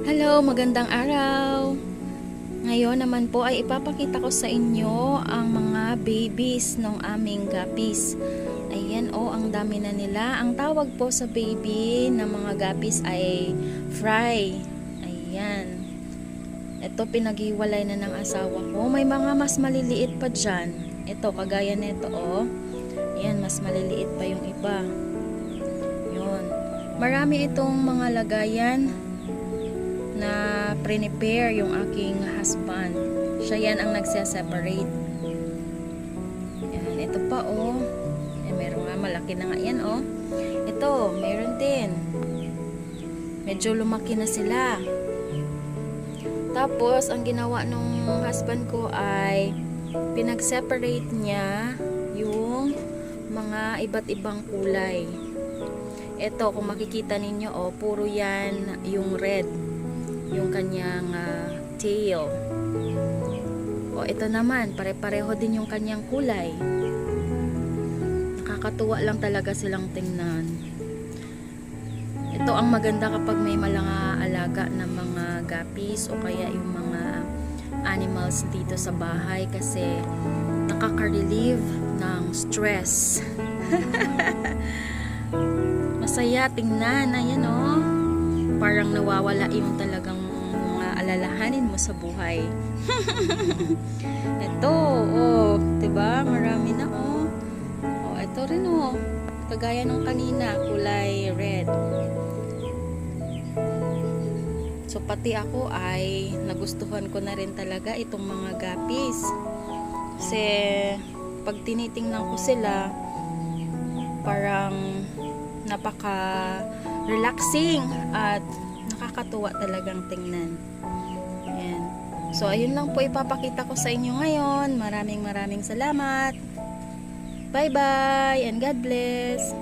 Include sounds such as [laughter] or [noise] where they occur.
Hello, magandang araw. Ngayon naman po ay ipapakita ko sa inyo ang mga babies ng aming gapis. Ayan oh, ang dami na nila. Ang tawag po sa baby ng mga gapis ay fry. Ayan. Ito pinaghiwalay na ng asawa ko. May mga mas maliliit pa dyan. Ito, kagaya nito oh. Ayan, mas maliliit pa yung iba. Yun. Marami itong mga lagayan na prepare yung aking husband. Siya yan ang nagse-separate. Yan, ito pa oh. Eh, meron nga, malaki na nga yan oh. Ito, meron din. Medyo lumaki na sila. Tapos, ang ginawa nung husband ko ay pinag-separate niya yung mga iba't ibang kulay. Ito, kung makikita ninyo, oh, puro yan yung red yung kanyang ah, tail. O ito naman, pare-pareho din yung kanyang kulay. Nakakatuwa lang talaga silang tingnan. Ito ang maganda kapag may malanga alaga na mga gapis o kaya yung mga animals dito sa bahay kasi nakaka-relieve ng stress. [laughs] Masaya tingnan, ayan oh parang nawawala yung talagang mga alalahanin mo sa buhay. [laughs] ito, oh, 'di ba? Marami na oh. Oh, ito rin oh. Kagaya nung kanina, kulay red. So pati ako ay nagustuhan ko na rin talaga itong mga gapis. Kasi pag tinitingnan ko sila, parang napaka relaxing at nakakatuwa talagang tingnan. Ayan. So, ayun lang po ipapakita ko sa inyo ngayon. Maraming maraming salamat. Bye-bye and God bless.